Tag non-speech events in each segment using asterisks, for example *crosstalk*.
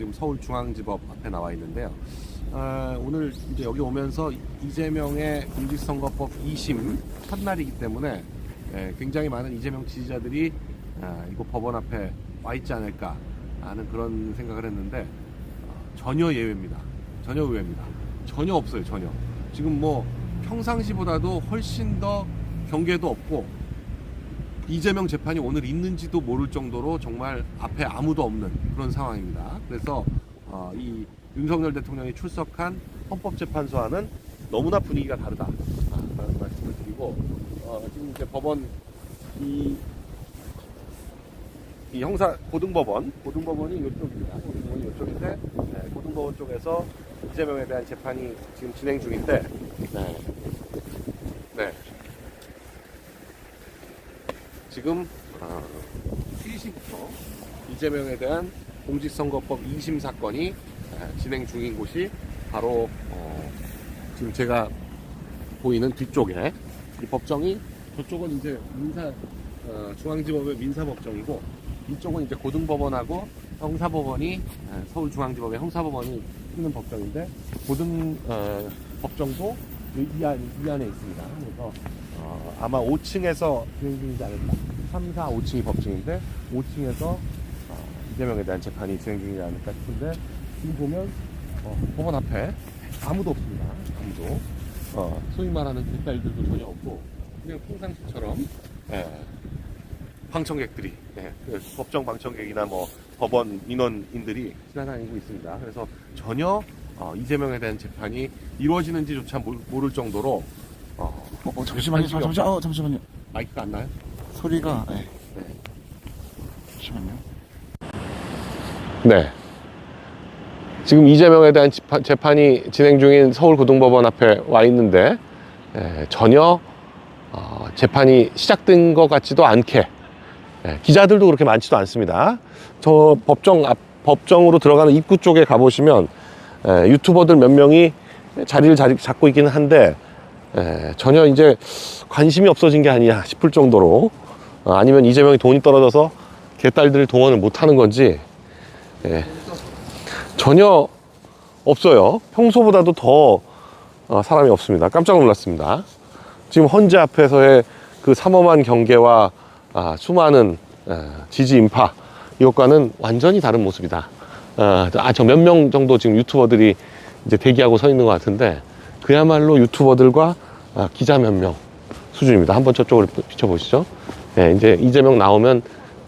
지금 서울중앙지법 앞에 나와 있는데요. 아, 오늘 이제 여기 오면서 이재명의 공직선거법 2심 첫날이기 때문에 예, 굉장히 많은 이재명 지지자들이 아, 이곳 법원 앞에 와 있지 않을까 하는 그런 생각을 했는데 어, 전혀 예외입니다. 전혀 의외입니다. 전혀 없어요. 전혀. 지금 뭐 평상시보다도 훨씬 더 경계도 없고 이재명 재판이 오늘 있는지도 모를 정도로 정말 앞에 아무도 없는 그런 상황입니다. 그래서 어, 이 윤석열 대통령이 출석한 헌법재판소와는 너무나 분위기가 다르다. 아, 라는 말씀을 드리고 어, 지금 이제 법원 이, 이 형사 고등법원 고등법원이 이쪽입니다. 고등법원이 이쪽인데 네, 고등법원 쪽에서 이재명에 대한 재판이 지금 진행 중인데 네. 네. 지금 어, 3시부터 이재명에 대한 공직선거법 2심 사건이 에, 진행 중인 곳이 바로 어, 지금 제가 보이는 뒤쪽에 이 법정이 저쪽은 이제 민사 어, 중앙지법의 민사법정이고 이쪽은 이제 고등법원하고 형사법원이 에, 서울중앙지법의 형사법원이 있는 법정인데 고등 어, 법정도 이, 이, 안, 이 안에 있습니다. 그래서 어, 아마 5층에서 진행 중이지 않을까. 3, 4, 5층이 법정인데 5층에서 어, 이재명에 대한 재판이 진행 중이지 않을까 싶은데 지금 보면 어, 법원 앞에 아무도 없습니다. 아무도. 어, 소위 말하는 뒷발들도 전혀 없고 그냥 평상시처럼 예, 방청객들이 예, 그 법정 방청객이나 뭐 법원 민원인들이 지나다니고 있습니다. 그래서 전혀 어, 이재명에 대한 재판이 이루어지는지조차 모를, 정도로 어, 어, 어, 잠시만요. 관심이 잠시, 어, 잠시만요. 마이크가 안 나요? 소리가, 네. 네. 잠시만요. 네. 지금 이재명에 대한 재판- 재판이 진행 중인 서울고등법원 앞에 와 있는데 에, 전혀 어, 재판이 시작된 것 같지도 않게 에, 기자들도 그렇게 많지도 않습니다. 저 법정 앞 법정으로 들어가는 입구 쪽에 가보시면 에, 유튜버들 몇 명이 자리를 자리, 잡고 있기는 한데 에, 전혀 이제 관심이 없어진 게 아니야 싶을 정도로 어, 아니면 이재명이 돈이 떨어져서 개딸들을 동원을 못 하는 건지 예, 전혀 없어요. 평소보다도 더 어, 사람이 없습니다. 깜짝 놀랐습니다. 지금 헌재 앞에서의 그 삼엄한 경계와 아, 수많은 어, 지지 인파 이것과는 완전히 다른 모습이다. 아, 저 몇 명 정도 지금 유튜버들이 이제 대기하고 서 있는 것 같은데 그야말로 유튜버들과 아, 기자 몇 명 수준입니다. 한번 저쪽으로 비춰보시죠. 예, 이제 이재명 나오면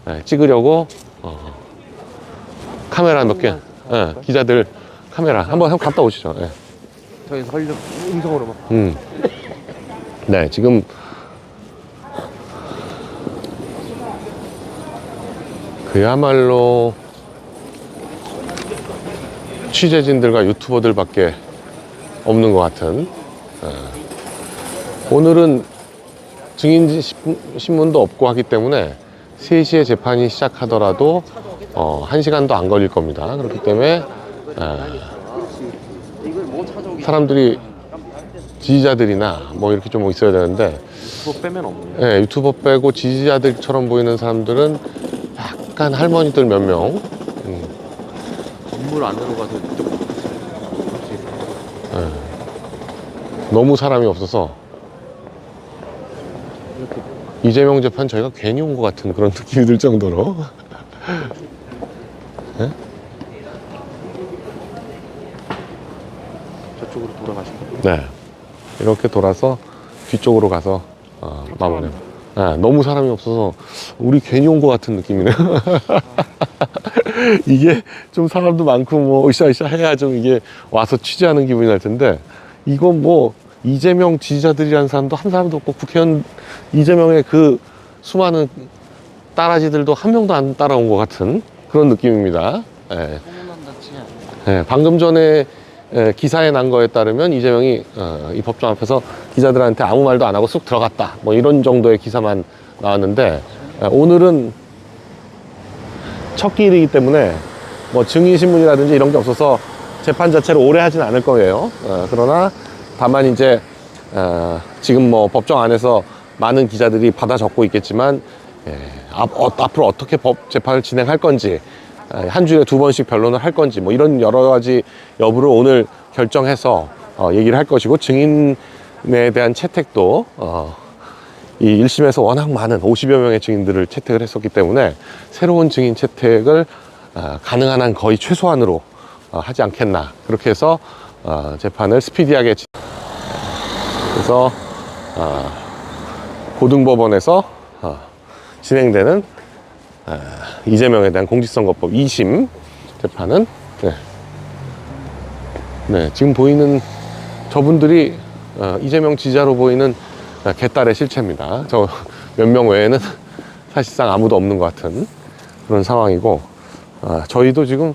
예, 찍으려고 어, 카메라 몇 개, 예, 기자들 카메라 한번 한번 갔다 오시죠. 예. 저희서 활력 음성으로만 음. 네, 지금 그야말로 취재진들과 유튜버들밖에 없는 것 같은. 어. 오늘은 증인 신문도 없고 하기 때문에 3시에 재판이 시작하더라도 어, 1시간도 안 걸릴 겁니다. 그렇기 때문에 찾아오기 사람들이 지지자들이나 뭐 이렇게 좀 있어야 되는데 그거 빼면 없네요 예, 유튜버 빼고 지지자들처럼 보이는 사람들은 약간 할머니들 몇 명. 음, 건물 안으로 가서 이쪽 너무 사람이 없어서 이재명 재판 저희가 괜히 온 것 같은 그런 느낌이 들 정도로. *laughs* 저쪽으로 돌아가시면 네. 이렇게 돌아서 뒤쪽으로 가서 어, 마무리. 네, 너무 사람이 없어서 우리 괜히 온 것 같은 느낌이네요. *laughs* 이게 좀 사람도 많고 뭐 으쌰으쌰 해야 좀 이게 와서 취재하는 기분이 날 텐데 이건 뭐 이재명 지지자들이라는 사람도 한 사람도 없고 국회의원 이재명의 그 수많은 따라지들도 한 명도 안 따라온 것 같은 그런 느낌입니다. 예. 예, 방금 전에 예, 기사에 난 거에 따르면 이재명이 어, 이 법정 앞에서 기자들한테 아무 말도 안 하고 쑥 들어갔다. 뭐 이런 정도의 기사만 나왔는데 예, 오늘은 첫 기일이기 때문에 뭐 증인 신문이라든지 이런 게 없어서 재판 자체를 오래 하진 않을 거예요. 어, 그러나 다만 이제 어, 지금 뭐 법정 안에서 많은 기자들이 받아 적고 있겠지만 예, 앞, 어, 앞으로 어떻게 법 재판을 진행할 건지 한 주에 두 번씩 변론을 할 건지 뭐 이런 여러 가지 여부를 오늘 결정해서 어, 얘기를 할 것이고 증인에 대한 채택도 어, 이 1심에서 워낙 많은 50여 명의 증인들을 채택을 했었기 때문에 새로운 증인 채택을 어, 가능한 한 거의 최소한으로 어, 하지 않겠나. 그렇게 해서 어, 재판을 스피디하게 진- 그래서 어, 고등법원에서 어, 진행되는 어, 이재명에 대한 공직선거법 2심 재판은 네. 네, 지금 보이는 저분들이 어, 이재명 지지자로 보이는 어, 개딸의 실체입니다. 저 몇 명 외에는 사실상 아무도 없는 것 같은 그런 상황이고 어, 저희도 지금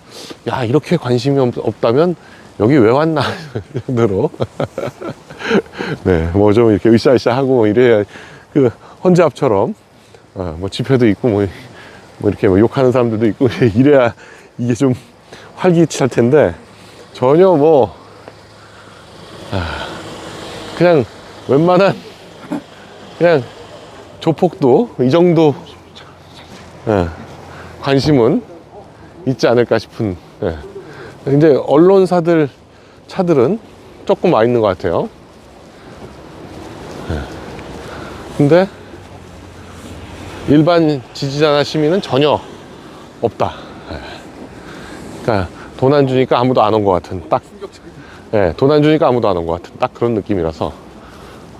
야 이렇게 관심이 없, 없다면 여기 왜 왔나 *laughs* 정도로 *laughs* 네, 뭐 좀 이렇게 으쌰으쌰하고 뭐 이래야 그 헌재앞처럼 어, 뭐 집회도 있고 뭐, 뭐 이렇게 뭐 욕하는 사람들도 있고 *laughs* 이래야 이게 좀 활기찰 텐데 전혀 뭐 아, 그냥 웬만한 그냥 조폭도 이 정도 예, 관심은 있지 않을까 싶은 예. 이제 언론사들 차들은 조금 와 있는 것 같아요. 예. 근데 일반 지지자나 시민은 전혀 없다. 예. 그러니까 돈 안 주니까 아무도 안 온 것 같은 딱. 예, 돈안 주니까 아무도 안 온 것 같은 딱 그런 느낌이라서.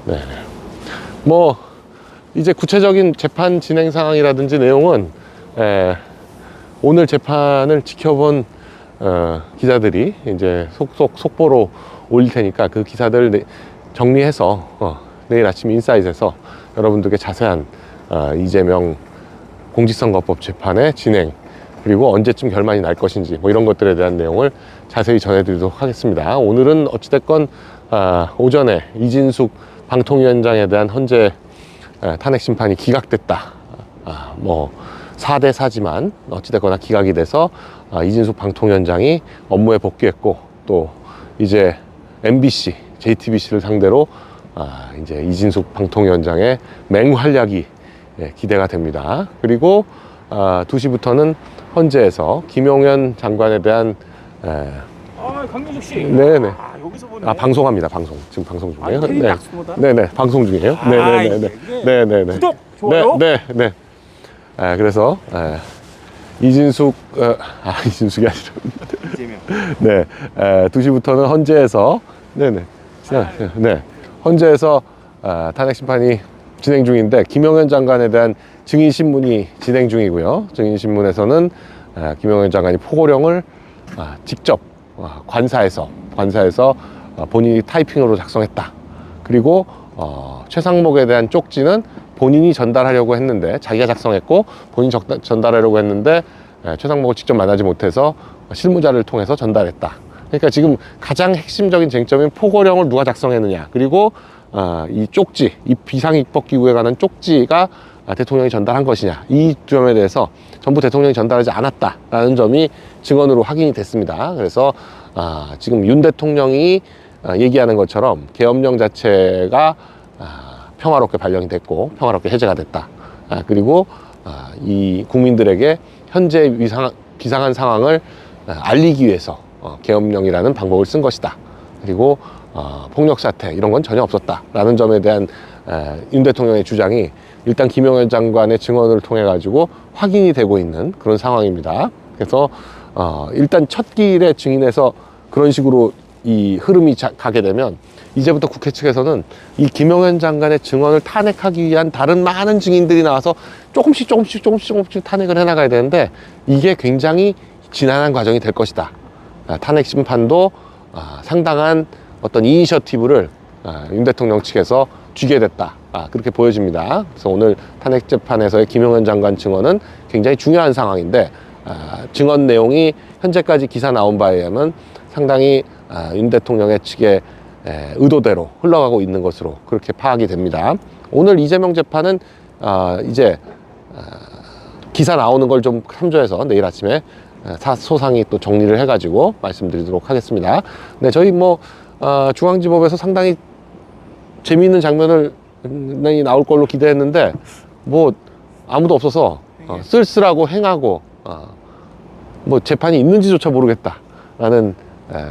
네. 뭐 이제 구체적인 재판 진행 상황이라든지 내용은 예, 오늘 재판을 지켜본 어, 기자들이 이제 속속 속보로 올릴 테니까 그 기사들 내- 정리해서 어, 내일 아침 인사이트에서 여러분들께 자세한 어, 이재명 공직선거법 재판의 진행 그리고 언제쯤 결말이 날 것인지 뭐 이런 것들에 대한 내용을 자세히 전해드리도록 하겠습니다. 오늘은 어찌됐건 아, 오전에 이진숙 방통위원장에 대한 헌재 에, 탄핵 심판이 기각됐다. 아, 뭐 4대 4지만 어찌됐거나 기각이 돼서 아, 이진숙 방통위원장이 업무에 복귀했고 또 이제 MBC, JTBC를 상대로 아, 이제 이진숙 방통위원장의 맹활약이 예, 기대가 됩니다. 그리고 아, 2시부터는 헌재에서 김용현 장관에 대한 에, 아, 강민석 씨. 네네. 아, 여기서 보네. 아 방송합니다 방송 지금 방송 중이에요. 아, 테레비 네. 네네 방송 중이에요. 아, 네네네네. 이게 네네네. 구독, 좋아요. 네, 네, 네. 아, 그래서 에, 이진숙 어, 아 *laughs* 이진숙이 아니라 이재명. *laughs* 네 에, 2시부터는 헌재에서 네네 네, 네 헌재에서 아, 탄핵 심판이 진행 중인데 김용현 장관에 대한 증인 신문이 진행 중이고요. 증인 신문에서는 아, 김용현 장관이 포고령을 아, 직접 아, 관사에서 관사에서 아, 본인이 타이핑으로 작성했다. 그리고 어, 최상목에 대한 쪽지는 본인이 전달하려고 했는데 자기가 작성했고 본인이 적- 전달하려고 했는데 에, 최상목을 직접 만나지 못해서 실무자를 통해서 전달했다. 그러니까 지금 가장 핵심적인 쟁점인 포고령을 누가 작성했느냐 그리고 어, 이 쪽지, 이 비상입법기구에 관한 쪽지가 아, 대통령이 전달한 것이냐 이 점에 대해서 전부 대통령이 전달하지 않았다라는 점이 증언으로 확인이 됐습니다. 그래서 아, 지금 윤 대통령이 아, 얘기하는 것처럼 계엄령 자체가 아, 평화롭게 발령이 됐고 평화롭게 해제가 됐다. 아, 그리고 아, 이 국민들에게 현재 위상, 비상한 상황을 아, 알리기 위해서 어, 계엄령이라는 방법을 쓴 것이다. 그리고 어, 폭력 사태 이런 건 전혀 없었다라는 점에 대한 에, 윤 대통령의 주장이 일단 김용현 장관의 증언을 통해 가지고 확인이 되고 있는 그런 상황입니다. 그래서 어, 일단 첫 길에 증인에서 그런 식으로 이 흐름이 자- 가게 되면 이제부터 국회 측에서는 이 김용현 장관의 증언을 탄핵하기 위한 다른 많은 증인들이 나와서 조금씩 조금씩 조금씩 조금씩 탄핵을 해나가야 되는데 이게 굉장히 지난한 과정이 될 것이다. 아, 탄핵 심판도 아, 상당한 어떤 이니셔티브를 아, 윤 대통령 측에서 쥐게 됐다. 아, 그렇게 보여집니다. 그래서 오늘 탄핵 재판에서의 김용현 장관 증언은 굉장히 중요한 상황인데 아, 증언 내용이 현재까지 기사 나온 바에 의하면 상당히 아, 윤 대통령의 측의 에, 의도대로 흘러가고 있는 것으로 그렇게 파악이 됩니다. 오늘 이재명 재판은 아, 이제 기사 나오는 걸 좀 참조해서 내일 아침에 사- 소상히 또 정리를 해가지고 말씀드리도록 하겠습니다. 네, 저희 뭐 어, 중앙지법에서 상당히 재미있는 장면을 이 나올 걸로 기대했는데 뭐 아무도 없어서 어, 쓸쓸하고 행하고 어, 뭐 재판이 있는지조차 모르겠다라는 에,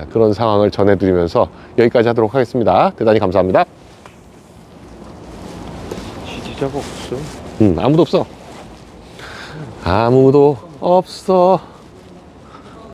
그런 상황을 전해드리면서 여기까지 하도록 하겠습니다. 대단히 감사합니다. 지지자가 없어. 음, 아무도 없어. 아무도 없어.